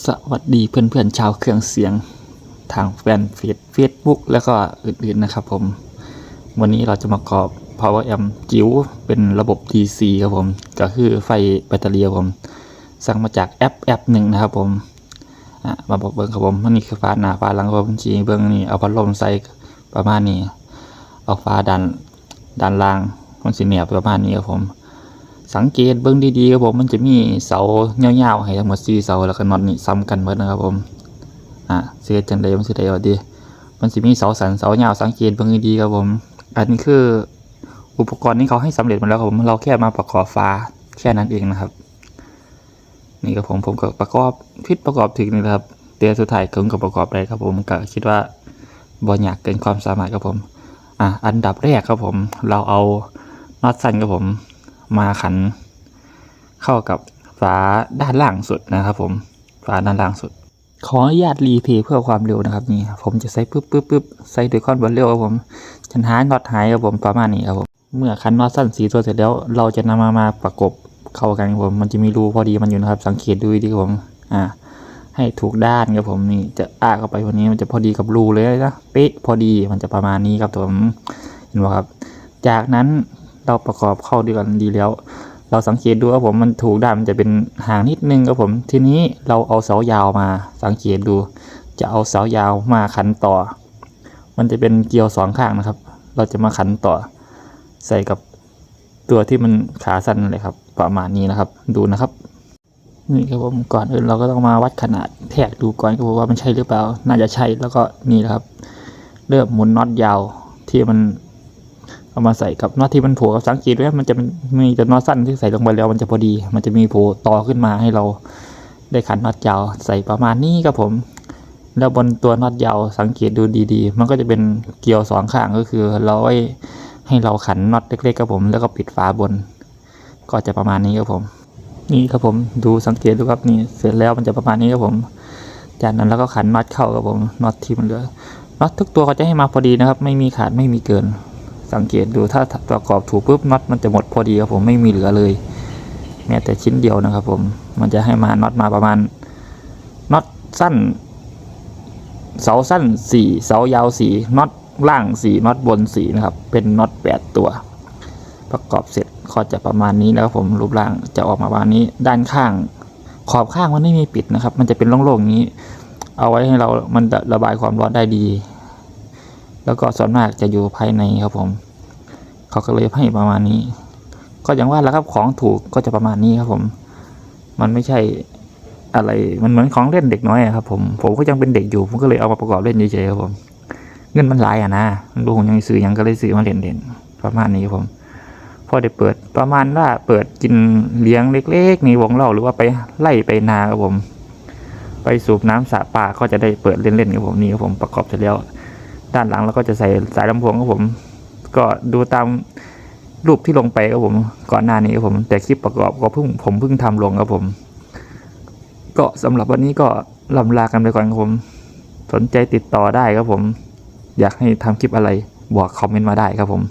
สวัสดีเพื่อนๆชาวเครื่องเสียงทางแฟนเฟซเฟซบุ๊กแล้วก็อื่นๆนะครับผม วันนี้เราจะมากรอบ Power Amp จิ๋วเป็นระบบ DC ครับผม ก็คือไฟแบตเตอรี่ผม สั่งมาจากแอปแอปหนึ่งนะครับผมมาบอกเบิ้งครับผมนนี่คือฟ้าหนาฟ้าหลังครับผมจีเบิ้งนี่เอาพัดลมใส่ประมาณนี้ เอาฟ้าดันดันล่างมันสีเหนียบประมาณนี้ครับผม สังเกตเบิ้องดีๆครับผมมันจะมีเสาเงาๆให้ทั้งหมดสี่เสาแล้วก็น็อตนี่ซ้ำกันหมดนะครับผมอะเสียจังไดมันสิได้ว่าดีมันสิมีเสาสันเสาเงาสังเกตเบิ้องดีๆครับผม อันนี้คืออุปกรณ์ที่เขาให้สำเร็จมาแล้วครับผมเราแค่มาประกอบฟ้าแค่นั้นเองนะครับ นี่ครับผมผมก็ประกอบพิดประกอบถึงนี่นะครับแต่สุดท้ายผมก็ประกอบได้ครับผมก็คิดว่าบ่อยากเกินความสามารถครับผม อะอันดับแรกครับผม เราเอาน็อตสั้นครับผม มาขันเข้ากับฝาด้านล่างสุดนะครับ ผมฝาด้านล่างสุด ขออนุญาตรีเพย์เพื่อความเร็วนะครับนี่ผมจะใส่ปึ๊บปึ๊บปึ๊บใส่ด้วยค้อนบนเร็วครับผมฉันหาน็อตหายครับผมประมาณนี้ครับผมเมื่อคันน็อตสั้นสีตัวเสร็จแล้ว เราจะนำมามาประกบเข้ากันครับผมมันจะมีรูพอดีมันอยู่นะครับ สังเกตดูดีครับผมอ่าให้ถูกด้านครับผมนี่จะอ้าเข้าไปวันนี้มันจะพอดีกับรูเลยนะเป๊ะพอดีมันจะประมาณนี้ครับผมเห็นไหมครับ จากนั้น เราประกอบเข้าด้วยกันดีแล้ว เราสังเกตดูครับผมมันถูกด้านมันจะเป็นห่างนิดนึงครับผม ทีนี้เราเอาเสายาวมาสังเกตดู จะเอาเสายาวมาขันต่อ มันจะเป็นเกลียวสองข้างนะครับ เราจะมาขันต่อ ใส่กับตัวที่มันขาสั้นเลยครับ ประมาณนี้นะครับ ดูนะครับนี่ครับผมก่อนอื่นเราก็ต้องมาวัดขนาดแทกดูก่อนครับผมว่ามันใช่หรือเปล่า น่าจะใช่แล้วก็นี่นะครับ เริ่มหมุนน็อตยาวที่มัน เอามาใส่กับน็อตที่มันโผล่สังเกตด้วยมันจะมีแต่น็อตสั้นที่ใส่ลงไปแล้วมันจะพอดี มันจะมีโผล่ต่อขึ้นมาให้เราได้ขันน็อตยาวใส่ประมาณนี้ครับผม แล้วบนตัวน็อตยาวสังเกตดูดีๆ มันก็จะเป็นเกลียวสองข้างก็คือเราไว้ให้เราขันน็อตเล็กๆครับผม แล้วก็ปิดฝาบน ก็จะประมาณนี้ครับผม นี่ครับผมดูสังเกตดูครับนี่เสร็จแล้วมันจะประมาณนี้ครับผม จากนั้นแล้วก็ขันน็อตเข้าครับผมน็อตที่มันเหลือน็อตทุกตัวเขาจะให้มาพอดีนะครับ ไม่มีขาดไม่มีเกิน สังเกตดูถ้าประกอบถูกปุ๊บน็อตมันจะหมดพอดีครับผมไม่มีเหลือเลย แม้แต่ชิ้นเดียวนะครับผมมันจะให้มาน็อตมาประมาณน็อตสั้น เสาสั้นสี่เสายาวสี่น็อตล่างสี่น็อตบนสี่นะครับ เป็นน็อตแปดตัว ประกอบเสร็จก็จะประมาณนี้แล้วผมรูปร่างจะออกมาประมาณนี้ด้านข้าง ขอบข้างมันไม่มีปิดนะครับ มันจะเป็นโล่งๆอย่างนี้ เอาไว้ให้เรามันระบายความร้อนได้ดี แล้วก็ส่วนมากจะอยู่ภายในครับผม เขาก็เลยให้ประมาณนี้ ก็อย่างว่าแล้วครับของถูกก็จะประมาณนี้ครับผม มันไม่ใช่อะไรมันเหมือนของเล่นเด็กน้อยครับผมผมก็ยังเป็นเด็กอยู่ผมก็เลยเอามาประกอบเล่นเฉยๆครับผมเงินมันหลายอะนะลูผมยังซื้อยังก็เลยซื้อมาเล่นๆประมาณนี้ครับผมพอได้เปิดประมาณว่าเปิดกินเลี้ยงเล็กๆในวงเล่าหรือว่าไปไล่ไปนาครับผม ไปสูบน้ำสระป่าก็จะได้เปิดเล่นๆครับผมนี่ครับผมประกอบเสร็จแล้ว ด้านหลังเราก็จะใส่สายลำโพงครับผม ก็ดูตามรูปที่ลงไปครับผม ก่อนหน้านี้ครับผม แต่คลิปประกอบก็เพิ่งผมเพิ่งทำลงครับผม ก็สำหรับวันนี้ก็ลำลากันไปก่อนครับผม สนใจติดต่อได้ครับผม อยากให้ทำคลิปอะไรบอกคอมเมนต์มาได้ครับผม